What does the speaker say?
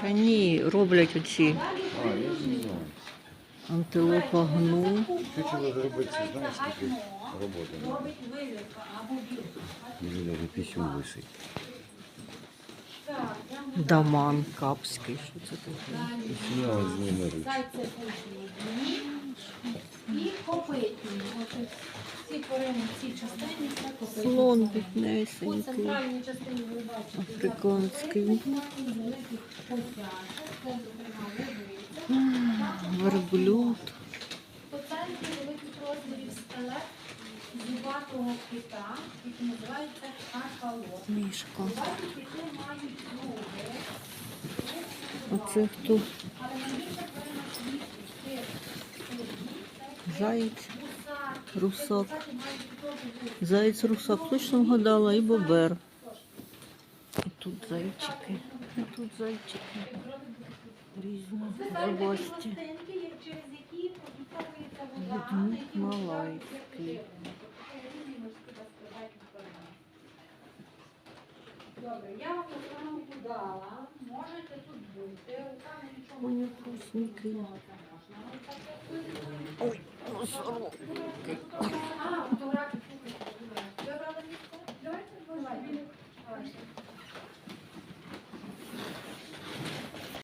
Та ні, роблять оці А, я не знаю. антилопа гну. Чучело зробити, знаєш, скільки роботи. Мені навіть пісюн висить. Даман капський. Що це таке? Сміло з ними руч. І копитні. Ці корені, ці частини, це копитні. Слон У біднесенький, центральній частині ви бачите африканський, великих потяжок, це зокрема левиця. верблюд. По центрі великих розмірів скелет зубатого кита, який називається кашалот. Мішка. Зубаті кити мають зуби, Оце хто? але найбільше переносить цих Заєць, гусак. русак. Кстати, теж. Заєць русак точно вгадала і бобер. І тут зайчики. І тут зайчики. Різні зубасті. Які малайський. Добре, я вам програмку дала. Можете тут бути. Там нічого Ой, вкусненький. その。